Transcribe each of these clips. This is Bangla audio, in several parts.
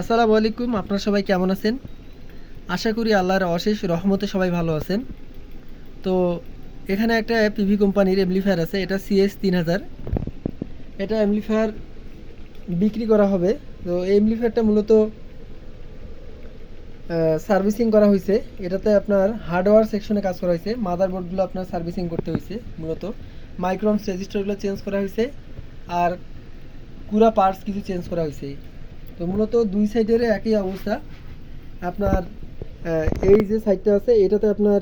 আসসালামু আলাইকুম, আপনারা সবাই কেমন আছেন? আশা করি আল্লাহর অশেষ রহমতে সবাই ভালো আছেন। তো এখানে একটা পিভি কোম্পানির এমলিফায়ার আছে, এটা সিএস তিন হাজার। এটা এমলিফায়ার বিক্রি করা হবে। তো এই এমলিফায়ারটা মূলত সার্ভিসিং করা হয়েছে। এটাতে আপনার হার্ডওয়্যার সেকশনে কাজ করা হয়েছে। মাদারবোর্ডগুলো আপনার সার্ভিসিং করতে হয়েছে, মূলত। মাইক্রোমস রেজিস্টারগুলো চেঞ্জ করা হয়েছে। আর পুরা পার্টস কিছু চেঞ্জ করা হয়েছে। তো মূলত দুই সাইডের একই অবস্থা। আপনার এই যে সাইডটা আছে, এটাতে আপনার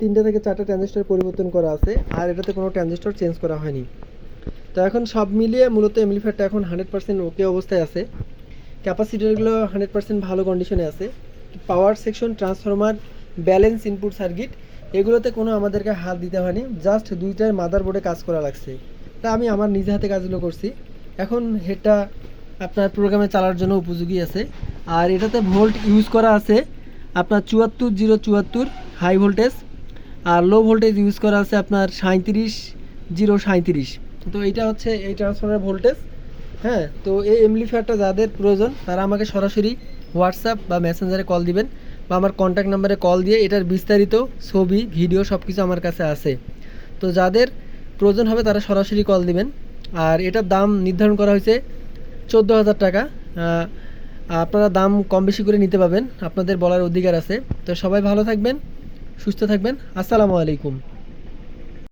তিনটা থেকে চারটা ট্রানজিস্টর পরিবর্তন করা আছে, আর এটাতে কোনো ট্রানজিস্টর চেঞ্জ করা হয়নি। তো এখন সব মিলিয়ে মূলত এমলিফায়ারটা এখন হান্ড্রেড পার্সেন্ট ওকে অবস্থায় আছে। ক্যাপাসিটারগুলো হান্ড্রেড পার্সেন্ট ভালো কন্ডিশনে আছে। Power section transformer balance input circuit এগুলোতে কোনো আমাদেরকে হাত দিতে হয়নি জাস্ট দুইটার মাদার বোর্ডে কাজ করা লাগছে। তা আমি আমার নিজে হাতে কাজগুলো করছি। এখন হেডটা আপনার প্রোগ্রামে চালার জন্য উপযোগী আছে। আর এটাতে ভোল্ট ইউজ করা আছে আপনার চুয়াত্তর জিরো চুয়াত্তর হাই ভোল্টেজ আর লো ভোল্টেজ ইউজ করা আছে আপনার সাঁত্রিশ জিরো সাঁত্রিশ তো এইটা হচ্ছে এই ট্রান্সফারের ভোল্টেজ হ্যাঁ? তো এই এমপ্লিফায়ারটা যাদের প্রয়োজন, তারা আমাকে সরাসরি হোয়াটসঅ্যাপ বা মেসেঞ্জারে কল দিবেন বা আমার কন্ট্যাক্ট নাম্বারে কল দিয়ে এটার বিস্তারিত ছবি ভিডিও সব কিছু আমার কাছে আছে। তো যাদের প্রয়োজন হবে তারা সরাসরি কল দিবেন। আর এটার দাম নির্ধারণ করা হয়েছে চোদ্দ হাজার টাকা। আপনারা দাম কম বেশি করে নিতে পাবেন আপনাদের বলার অধিকার আছে। তো সবাই ভালো থাকবেন, সুস্থ থাকবেন। আসসালামু আলাইকুম।